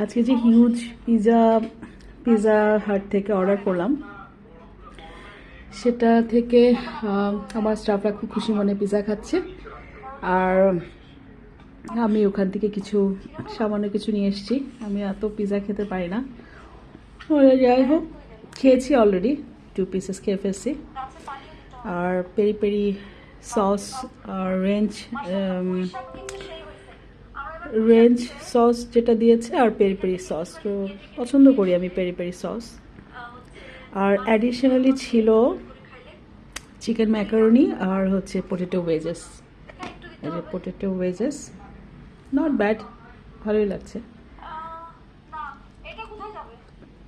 আজকে যে huge pizza pizza হাট থেকে অর্ডার করলাম, সেটা থেকে আমার স্টাফরা খুব খুশি মনে পিজা খাচ্ছে। আর আমি ওখান থেকে কিছু সামান্য কিছু নিয়ে এসেছি। আমি এত পিজা খেতে পারি না। যাই হোক, খেয়েছি অলরেডি টু পিসেস খেয়ে ফেলছি। আর পেরি পেরি সস আর রেঞ্জ রেঞ্জ সস যেটা দিয়েছে আর পেরি পেরি সস তো পছন্দ করি আমি পেরি পেরি সস আর অ্যাডিশনালি ছিল চিকেন ম্যাকারনি আর হচ্ছে potato wedges potato wedges not bad ভালোই লাগছে।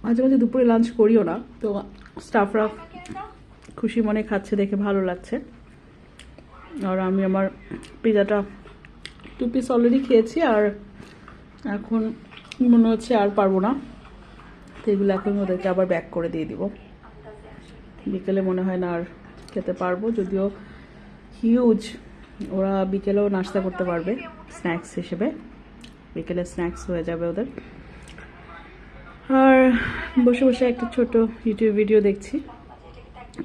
মাঝে মাঝে দুপুরে লাঞ্চ করিও না, তো স্টাফরা খুশি মনে খাচ্ছে, দেখে ভালো লাগছে। আর আমি আমার পিজাটা টু পিস অলরেডি খেয়েছি আর এখন মনে হচ্ছে আর পারব না। তো এগুলো এখন ওদেরকে আবার ব্যাক করে দিয়ে দিব। বিকেলে মনে হয় না আর খেতে পারব, যদিও হিউজ ওরা বিকেলেও নাস্তা করতে পারবে স্ন্যাক্স হিসেবে। বিকেলে স্ন্যাক্স হয়ে যাবে ওদের। আর বসে বসে একটা ছোট ইউটিউব ভিডিও দেখছি।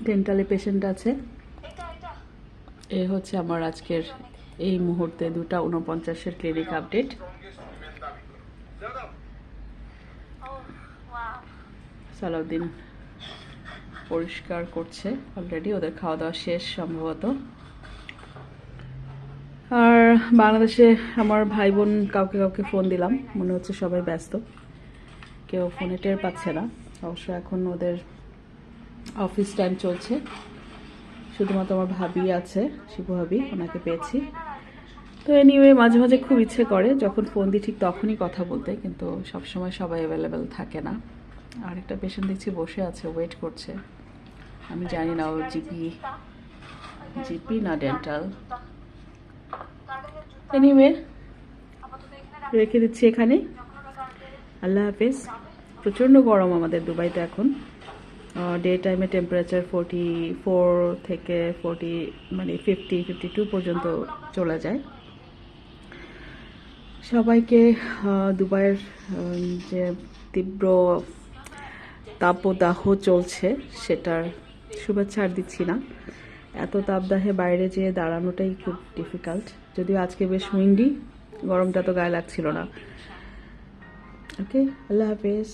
ডেন্টালে পেশেন্ট আছে। এ হচ্ছে আমার আজকের এই মুহূর্তে দুটা উনপঞ্চাশের ক্লিনিক আপডেট সালাউদ্দিন পরিষ্কার করছে অলরেডি ওদের খাওয়া দাওয়া শেষ সম্ভবত। আর বাংলাদেশে আমার ভাই বোন কাউকে কাউকে ফোন দিলাম, মনে হচ্ছে সবাই ব্যস্ত। কেউ ফোনে টের পাচ্ছে না। অবশ্য এখন ওদের অফিস টাইম চলছে। শুধুমাত্র আমার ভাবি আছে, শিবু ভাবি, ওনাকে পেয়েছি। তো এনিওয়ে মাঝে মাঝে খুব ইচ্ছে করে, যখন ফোন দিই ঠিক তখনই কথা বলতে কিন্তু সবসময় সবাই অ্যাভেলেবেল থাকে না। আরেকটা পেশেন্ট দেখছি বসে আছে ওয়েট করছে। আমি জানি না ও জিপি জিপি না ডেন্টাল এনিওয়ে রেখে দিচ্ছি এখানে। আল্লাহ হাফেজ। প্রচণ্ড গরম আমাদের দুবাইতে এখন। ডে টাইমে টেম্পারেচার ফোরটি ফোর থেকে ফোরটি মানে ফিফটি ফিফটি টু পর্যন্ত চলে যায়। সবাইকে দুবাইয়ের যে তীব্র তাপদাহ চলছে সেটার শুভেচ্ছা আর দিচ্ছি না। এত তাপদাহে বাইরে যেয়ে দাঁড়ানোটাই খুব ডিফিকাল্ট যদিও আজকে বেশ উইন্ডি গরমটা তো গায়ে লাগছিল না। ওকে আল্লাহ হাফেজ।